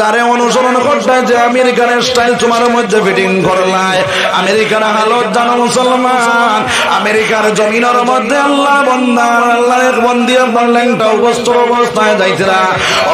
যারে অনুসরণ করতে যে আমেরিকান স্টাইল তোমার মধ্যে ফিটিং করলাই আমেরিকার হালত জানো মুসলমান, আমেরিকার জমিনের মধ্যে আল্লাহ বন্দার আল্লাহ এক বন্দি আপনার ল্যাংটা অবস্থ অবস্থায় যাইছিলা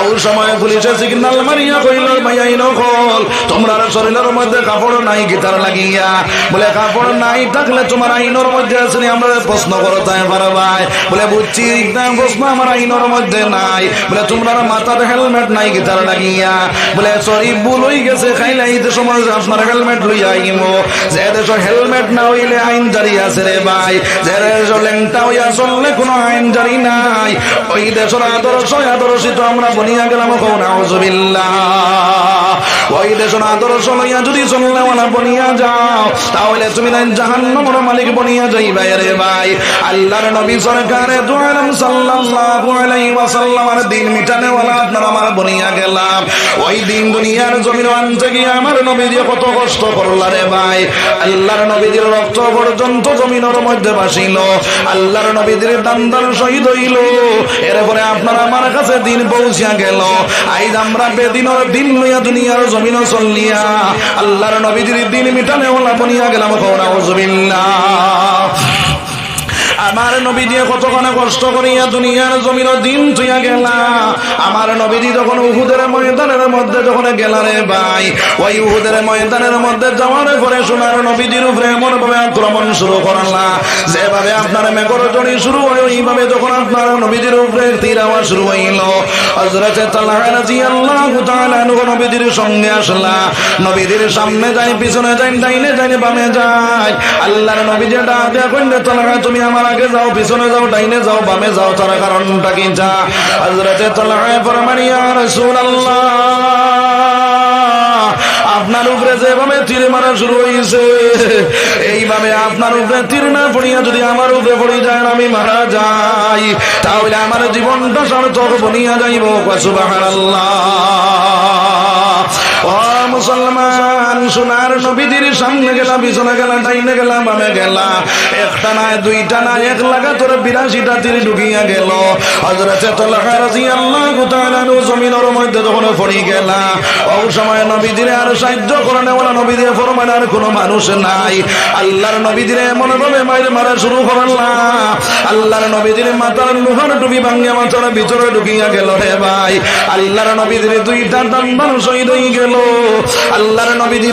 ওই সময় পুলিশে সিগন্যাল মারিয়া কইল মাইয়া নকল তোমরা শরীরের মধ্যে কাপড় নাই, গিটার লাগিয়া। বলে, কাপড় নাই, থাকলে তোমার আইনের মধ্যে আছে আমরা প্রশ্ন করো, তাই পারবাই বলে, বুঝছি প্রশ্ন আমার আইনের মধ্যে নাই। বলে তোমরা মাথার হেলমেট নাই, গিটার লাগিয়া। বলে সরি ভুল হয়ে গেছে, খাইলে এই দেশ আপনার হেলমেট লইয়া আইমো। যে দেশ হেলমেট না হইলে আইন জারি আছে রে ভাই। যে দেশ লেংটা হইয়া চললে কোনো আইন জারি নাই। ওই দেশের আদর্শ আদর্শিত আমরা বনিয়া গেলাম কোন আউজুবিল্লাহ ওই দেশের আদর্শ লইয়া যদি চললে ওলা বনিয়া যাও, তাহলে তুমি না জাহান্নামের মালিক বনিয়া যাইবা রে ভাই। আল্লাহর নবী সরকারে দুআলম সাল্লাল্লাহু আলাইহি ওয়াসাল্লামের দিন মিটানে ওলা আপনার আমার বনিয়া গেলাম। ওই দিন দুনিয়ার জমিন আনতে গিয়ে আমার নবী দিয়ে কত কষ্ট করলা রে ভাই। আল্লাহর নবীদের রক্ত পর্যন্ত জমিনের মধ্যে ভাসিল। আল্লাহর নবীদের দান্দার শহীদ হইল। এরপরে আপনার আমার কাছে দিন পৌঁছিয়া গেল। আইজ আমরা বেদিনের দিন লইয়া দুনিয়ার জমিন চলিয়া আল্লাহর নবীদের দিন মিটানে ওলা বনিয়া গেলাম কৌনা আমার নবী দিয়ে কতক্ষণে কষ্ট করিয়া দুনিয়ার জমির দিন তুইয়া গেলা আমার নবীজি যখন উহুদের ময়দানের মধ্যে যখন গেলা রে ভাই, ওই উহুদের ময়দানের মধ্যে যাওয়ার পরে সোনার নবীজির উপরে এমন ভাবে আক্রমণ শুরু করলা যেভাবে আপনার মেঘর জড়ি শুরু হয়, ওইভাবে যখন আপনার নবীজির উপরে তীর আওয়াজ শুরু হইল। হযরতে তালহা রাদিয়াল্লাহু তাআলা নবীজির সঙ্গে আসলা। নবীজির সামনে যাই, পিছনে যাই, ডাইনে যাই, বামে যাই। আল্লাহর নবীজি ডাক দেয়া কইলে তালহা তুমি আমার আগে যাও, পিছনে যাও, ডাইনে যাও, বামে যাও, তার কারণটা কি যা? হযরতে তালহা ফরমান ইয়া রাসূলুল্লাহ, আপনার উপরে যেভাবে তীর মারা শুরু হয়েছে এইভাবে আপনার উপরে তীর না পড়িয়া যদি আমার উপরে পড়ি যায়, আমি মারা যাই, তাহলে আমার জীবনটা সার্থক বনিয়া যাইব, সুবহানাল্লাহ। ও মুসলমান সোনার নবীজির সামনে গেলা পিছনে গেলা ডাইনে গেলা বামে গেলা একটা না দুইটা না এক লাগা তোর বিরাশিটা তীর ঢুকিয়া গেল। নবীজির কোনো মানুষ নাই। আল্লাহর নবীদের এমন ভাবে মারা শুরু করলা। আল্লাহর নবীদের মাথার লোহার টুপি ভাঙ্গে মাথার ভিতরে ঢুকিয়া গেল রে ভাই। আল্লাহর নবীদের দুইটা দান্দান শহীদ হয়ে গেল। আল্লাহর নবীজি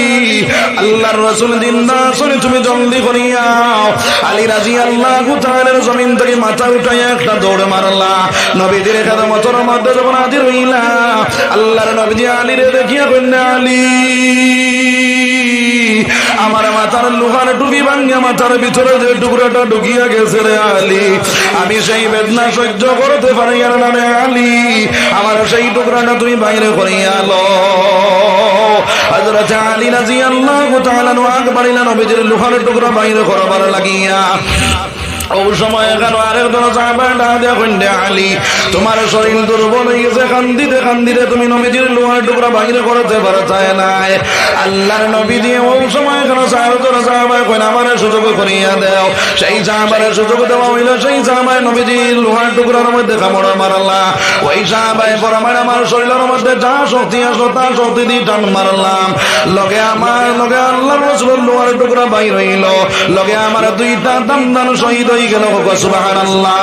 আল্লাহর রাসূল জিন্দা শুনে তুমি জলদি করিয়াও। আলী রাদিয়াল্লাহু তাআলার জমিন থেকে মাথা উঠাইয়া একটা দৌড় মারলা। নবীজির খেদমতের মধ্যে যখন হাজির হইলা, আল্লাহর নবীজি আলীরে দেখিয়া কইলে আলী, আমার মাথার লোহার টুপি ভাঙ্গা মাথার ভিতরে যে টুকরাটা ঢুকিয়া গেছে রে আলী, আমি সেই বেদনা সহ্য করতে পারি আর নামে আলী, আমার সেই টুকরাটা তুমি বাইরে করিয়া লো হযরত আলী রাদিয়াল্লাহু তাআলা আকবরিলা নবীজির লোহার টুকরা বাইরে করবার লাগিয়া ও সময় কেন আরেকজন আলী তোমার শরীর দুর্বল হয়ে গেছে কান্দিতে কান্দিতে তুমি নবীজির লোহার টুকরা বাহিরে করতে পারতে নাই আল্লাহর নবী দিয়ে ও সময় কেন সাহাবাজন সাহাবায় কইন আমার সুযোগ করিয়া দেও সেই সাহাবারে সুযোগ দেওয়া হইল সেই সাহাবায় নবীজির লোহার টুকরার মধ্যে কামড় মারলা ওই সাহাবায় পরমাণ আমার শরীরের মধ্যে যা শক্তি আসলো তা শক্তি দিয়ে টান মারলাম লগে বাইর হইল লগে আমার দুইটা দান শহীদ হয়ে গেল সুবহানাল্লাহ।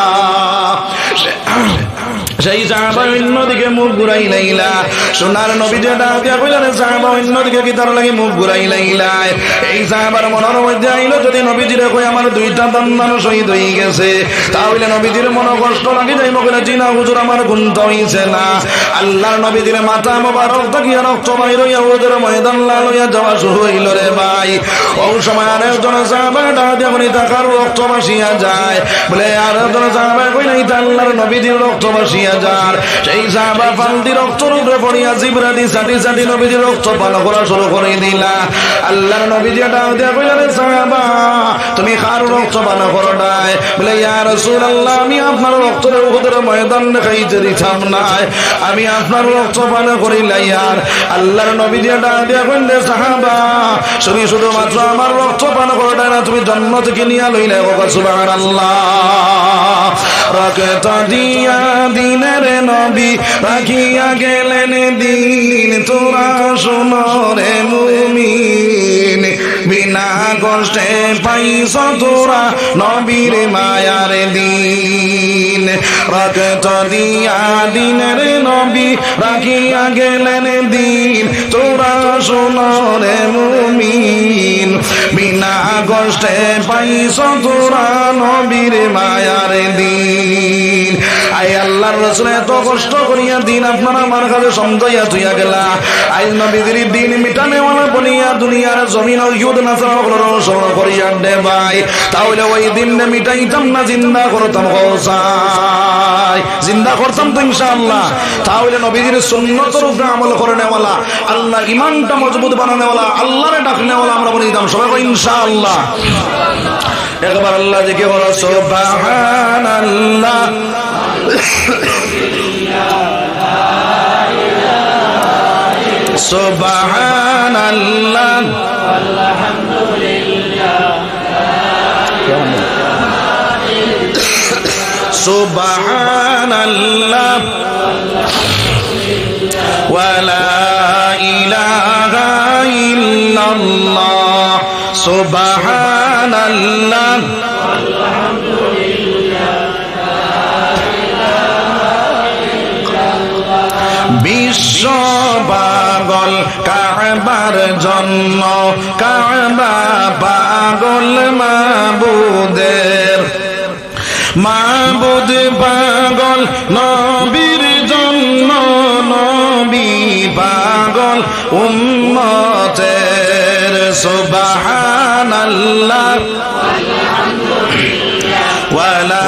সেই সাহাবা অন্যদিকে মুখ ঘুরাই লাইলা সোনার নবী যে কইলেন সাহাবা অন্যদিকে কি তার লাগে মুখ ঘুরাই লাইলা এই সাহাবার মনের মধ্যে আইলো, যদি নবীজিরে কই আমার দুইটা দান্দানো শহীদ হয়ে গেছে, তাহলে নবীজির মনে কষ্ট লাগে যাই মনে জিনা হুজুর আমার গুণটা হইছে না। আল্লাহর নবীজির মাথা মোবারক তাকিয়া রক্ত বাইর হইয়া ওদের ময়দান লাল হইয়া যাওয়া শুরু হইল রে ভাই। ও সময় আরেকজন সাহাবা ডাক দিয়া বলি তাকার রক্ত বাসিয়া যায় বলে আরেকজন সাহাবা কইলে এটা আল্লাহর রক্ত বাসিয়া যার সেই সাহাবা ফালদি রক্ত রূপে পড়িয়া জিবরাদি করা করে কার করো আমি আপনার রক্তের ময়দান দেখাইতে দিতাম নাই। আমি আপনার রক্ত পান করিলাই আর। আল্লাহর নবীজি ডাক দিয়া কইলেন সাহাবা, তুমি শুধুমাত্র আমার রক্ত করো না তুমি জন্মত থেকে নিয়ে লইলে সুবহানাল্লাহ। রক্ত দিয়া দিনের নবী, রাখিয়া গেলেন দিন। তোরা সোনরে মুমিন, বিনা কষ্টে পাইছ তোরা নবীর মায়ার দিন। রক্ত দিয়া দিনের নবী রাখিয়া গেলেন দিন। তোরা সোনরে মুমিন। বিনা কষ্টে পাইছ তোরা নবীর মায়ার দিন। আল্লাহর রসুল এত কষ্ট করিয়া দিন আপনার আমার কাছে সমঝাইয়া তুইয়া গেলা। দিন মিটানে ওলা বলিয়া দুনিয়ার জমিন ইউদ করিয়া দে ভাই। তাহলে ওই দিন মিটাইতাম না, জিন্দা করতাম করতাম তো ইনশাআল্লাহ। তাহলে নবীদের সুন্নতর উপরে আমল করে নেওয়ালা আল্লাহ ইমানটা মজবুত বানানেওয়ালা আল্লাহরে ডাকনেওয়ালা আমরা বলে দিতাম। সবাই ইনশাআল্লাহ। একবার আল্লাহ দেখে বলো সোবাহান আল্লাহ সোবাহান আল্লাহ সুবহান আল্লাহ ওয়ালা ইলাহা ইল্লাল্লাহ সুবহান আল্লাহ বিশ্ব পাগল কাবার জন্য কাবা পাগল মাবুদের। মাবুদ পাগল নবীর জন্য নবী পাগল উম্মতের সুবহানাল্লাহ। ওয়ালা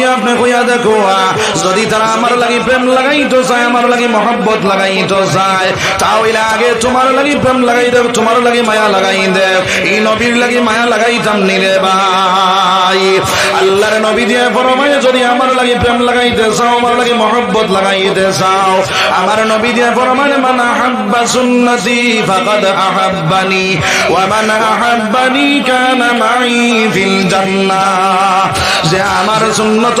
আপনি কইয়া দেখো যদি তারা আমার লাগি প্রেম চায় আমার লাগি মহব্বত চায় তাহলে আগে তোমার লাগি প্রেম লাগাই দেব, তোমার লাগি মায়া লাগাই দেব, এই নবীর লাগি মায়া লাগাইতাম নিরে ভাই। নবী দিয়ে ফরমায় যদি আমার লাগি প্রেম লাগাইতে চাও, আমার লাগি মহব্বত লাগাইতে চাও, আমার নবী দিয়ে ফরমায় মান আহাব্বা সুন্নতি ফাকাদ আহাব্বানি, ওয়া মান আহাব্বানি কানা মাই ফিল জান্নাহ। যে আমার সুন্নতর